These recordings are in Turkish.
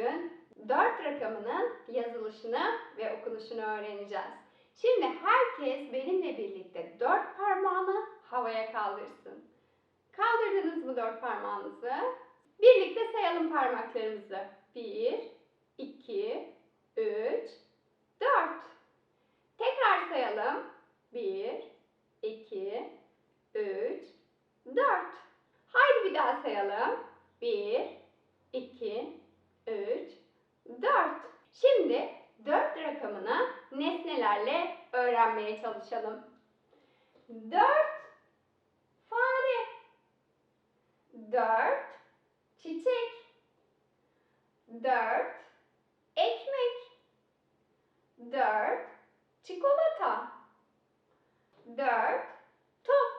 bugün 4 rakamının yazılışını ve okunuşunu öğreneceğiz. Şimdi herkes benimle birlikte 4 parmağını havaya kaldırsın. Kaldırdınız mı 4 parmağınızı? Birlikte sayalım parmaklarımızı. 1, 2, 3, 4. Tekrar sayalım. 1, 2, 3, 4. Haydi bir daha sayalım. 1, öğrenmeye çalışalım. Dört fare. Dört çiçek. Dört ekmek. Dört çikolata. Dört top.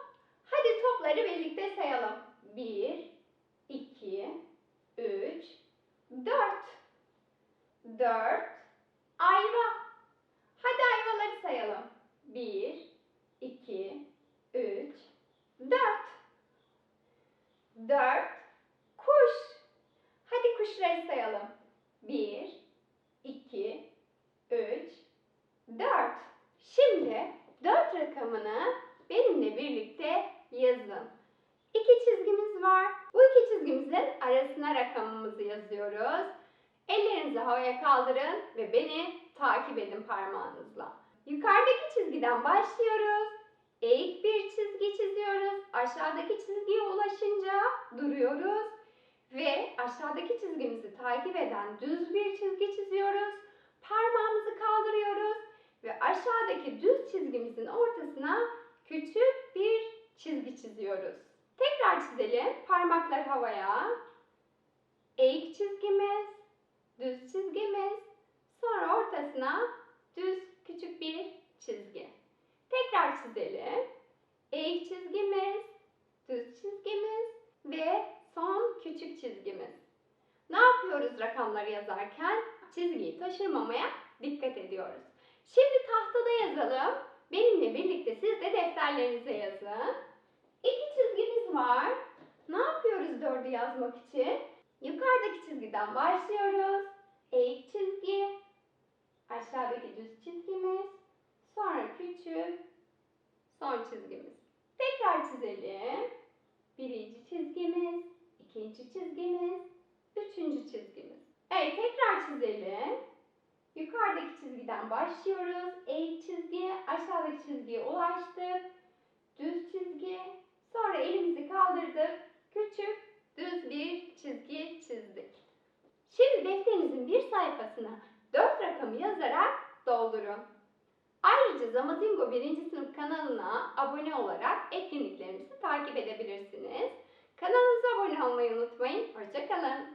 Hadi topları birlikte sayalım. Bir, iki, üç, dört. Dört ayva. Bir, iki, üç, dört. Dört kuş. Hadi kuşları sayalım. Bir, iki, üç, dört. Şimdi dört rakamını benimle birlikte yazın. İki çizgimiz var. Bu iki çizgimizin arasına rakamımızı yazıyoruz. Ellerinizi havaya kaldırın ve beni takip edin parmağınızla. Yukarıdaki çizgiden başlıyoruz. Eğik bir çizgi çiziyoruz. Aşağıdaki çizgiye ulaşınca duruyoruz. Ve aşağıdaki çizgimizi takip eden düz bir çizgi çiziyoruz. Parmağımızı kaldırıyoruz ve aşağıdaki düz çizgimizin ortasına küçük bir çizgi çiziyoruz. Tekrar çizelim. Parmaklar havaya. Eğik çizgimiz, düz çizgimiz, sonra ortasına düz küçük bir çizgi. Tekrar çizelim. Eğik çizgimiz, düz çizgimiz ve son küçük çizgimiz. Ne yapıyoruz rakamları yazarken? Çizgiyi taşırmamaya dikkat ediyoruz. Şimdi tahtada yazalım. Benimle birlikte siz de defterlerinize yazın. İki çizgimiz var. Ne yapıyoruz dördü yazmak için? Yukarıdaki çizgiden başlıyoruz. Eğik çizgi, aşağıdaki düz çizgimiz, sonra küçük, çizgimiz. Tekrar çizelim. Birinci çizgimiz, ikinci çizgimiz, üçüncü çizgimiz. Evet tekrar çizelim. Yukarıdaki çizgiden başlıyoruz. Eğik çizgi, aşağıdaki çizgiye ulaştık. Düz çizgi, sonra elimizi kaldırdık. Küçük, düz bir çizgi çizdik. Şimdi defterinizin bir sayfasına Zamazingo 1. sınıf kanalına abone olarak etkinliklerimizi takip edebilirsiniz. Kanalımıza abone olmayı unutmayın. Hoşçakalın.